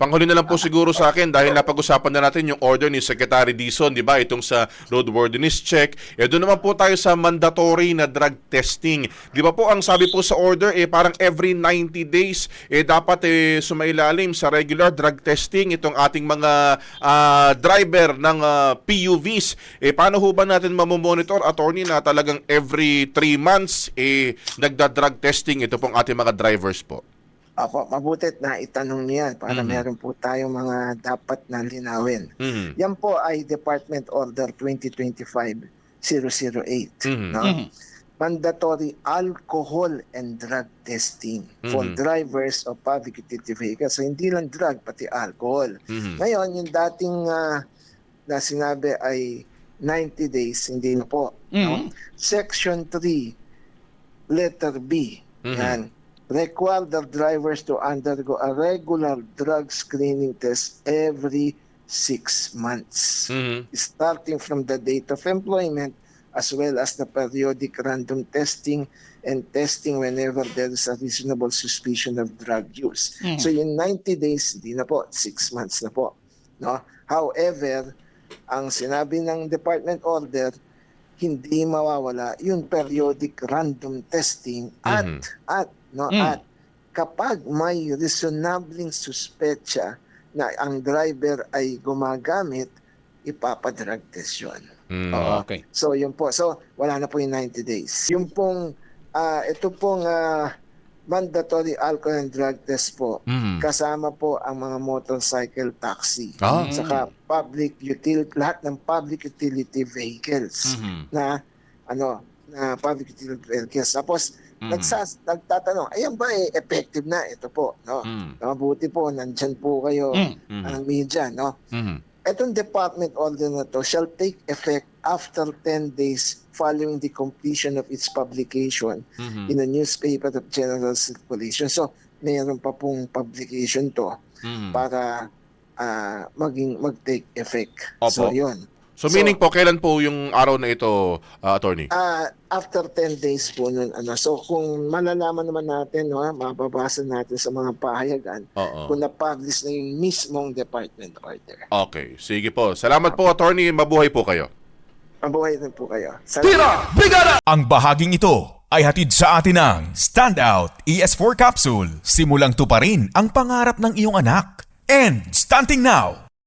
Panghuli na lang po siguro sa akin dahil napag-usapan na natin yung order ni Secretary Dizon, di ba? Itong sa roadworthiness check. Eh doon naman po tayo sa mandatory na drug testing. Di ba po ang sabi po sa order eh parang every 90 days eh dapat eh sumailalim sa regular drug testing itong ating mga ah, driver ng ah, PUVs. Eh paano ho ba natin mamomonitor attorney na talagang every 3 months eh nagda-drug testing ito pong ating mga drivers po? Apo, mabutit na itanong niya para Mhm. meron po tayong mga dapat na linawin. Mhm. Yan po ay Department Order 2025-008. Mhm. no? Mhm. Mandatory alcohol and drug testing for Mhm. drivers of public utility vehicles. So hindi lang drug, pati alcohol. Mhm. Ngayon, yung dating ah, na sinabi ay 90 days, hindi na po. no? Mhm. Section 3, letter B. Mhm. Yan. Require the drivers to undergo a regular drug screening test every six months, Mhm. starting from the date of employment, as well as the periodic random testing and testing whenever there is a reasonable suspicion of drug use. Mhm. So yung 90 days, hindi na po, 6 months na po. No? However, ang sinabi ng department order, hindi mawawala yung periodic random testing at Mhm. at no Mm. at kapag may reasonabling suspecha na ang driver ay gumagamit, ipapadrag test yun. Mhm. Oo. Okay. So yun po. So wala na po yung 90 days. Yung pong ah, ito pong ah, mandatory alcohol and drug test po Mhm. kasama po ang mga motorcycle taxi. Ah. Saka public utility lahat ng public utility vehicles Mhm. na ano na public utility vehicles. Tapos Mhm. nagsas nagtatanong, ayan ba eh, effective na ito po, no? Mhm. Mabuti po nandyan po kayo Mhm. Mhm. ang media, no? Mhm. Itong department order na to shall take effect after 10 days following the completion of its publication Mhm. in a newspaper of general circulation. So, mayroon pa pong publication to Mhm. para ah, maging mag-take effect. Opo. So, yun. So meaning po kailan po yung araw na ito, ah, attorney? Ah, after 10 days po nun, ano, so kung malalaman naman natin, no, mababasa natin sa mga pahayagan, Oo. kung na-publish na yung mismong department order. Okay, sige po. Salamat po, attorney. Mabuhay po kayo. Mabuhay rin po kayo. Salamat. Ang bahaging ito ay hatid sa atin ng Standout ES4 Capsule. Simulang tuparin ang pangarap ng iyong anak. And stunting now